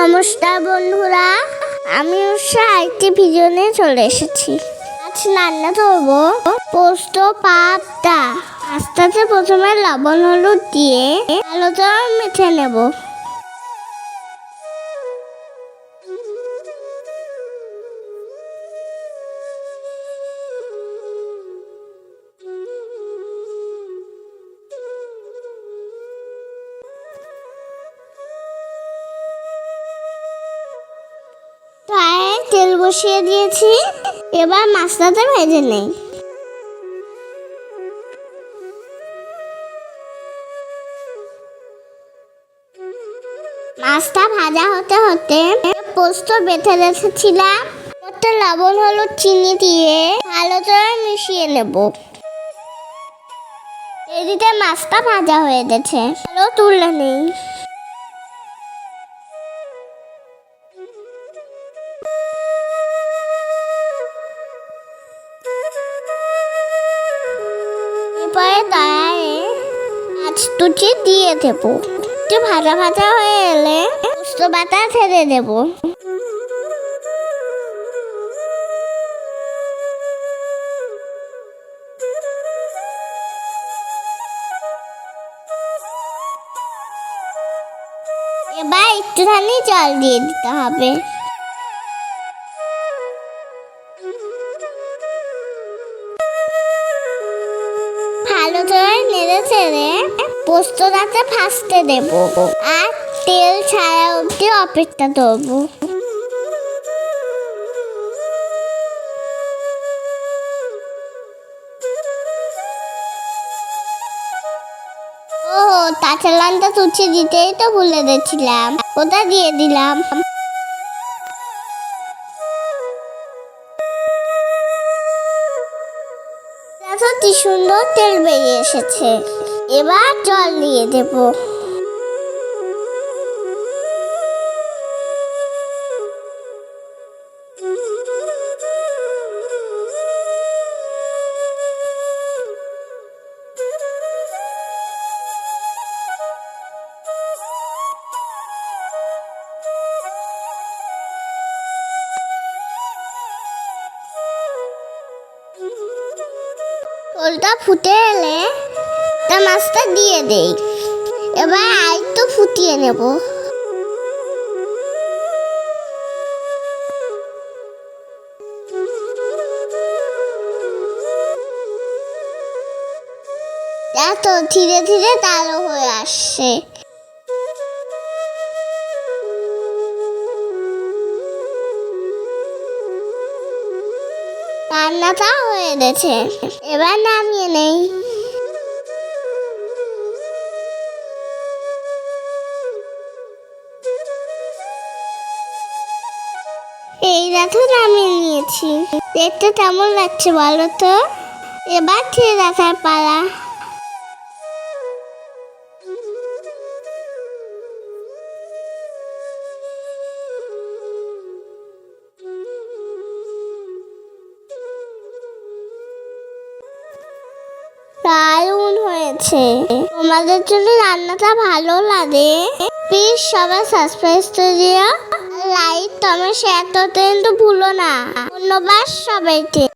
নমস্কার বন্ধুরা, আমি উৎসাহ একটি নিয়ে চলে এসেছি। আজ রান্না করব পোস্ত পাপটা আস্তে আস্তে প্রথমে লবণ হলুদ দিয়ে আলোটা মেখে নেব। বসিয়ে দিয়েছি। এবার মাছটাতে ভেজে নেই। মাছটা ভাজা হতে হতে পোস্ত বেঁধে রেখেছিলাম। ওতে লবণ হলুদ চিনি দিয়ে ভালো করে মিশিয়ে নেব। এদিকে মাছটা ভাজা হয়ে গেছে। ভালো তুলে নেই। এরপরে তায়ে মাছ দুটি দিয়ে দেবো। একটু ভাজা ভাজা হয়ে এলে পোস্ত বাটা ছেড়ে দেবো। এবার একটুখানি জল দিয়ে দিতে হবে। ভালো করে নেড়ে পোস্তটাতে ভাজতে দেব। আর তেল ছাড়া অবধি অপেক্ষা করব। ও তাছাড়াটা তুচি দিতেই তো ভুলে গেছিলাম। ওটা দিয়ে দিলাম। কি সুন্দর তেল বেরিয়ে এসেছে। এবার জল দিয়ে দেব। ঝোলটা ফুটে এলে তা মাছটা দিয়ে দেই। এবার আরেকটু ফুটিয়ে নেব। তো ধীরে ধীরে তালো হয়ে আসছে। রান্নাটা হয়ে গেছে এবার নামিয়ে নেই। এই দেখো নামিয়ে নিয়েছি। দেখতে কেমন লাগছে বলো তো? এবার খেয়ে রাখার পালা। হয়েছে। তোমাদের জন্য রান্নাটা ভালো লাগে? প্লিজ সবাই সাবস্ক্রাইব করে দিও। লাইক কমেন্ট শেয়ার করতে কিন্তু ভুলো না। ধন্যবাদ সবাইকে।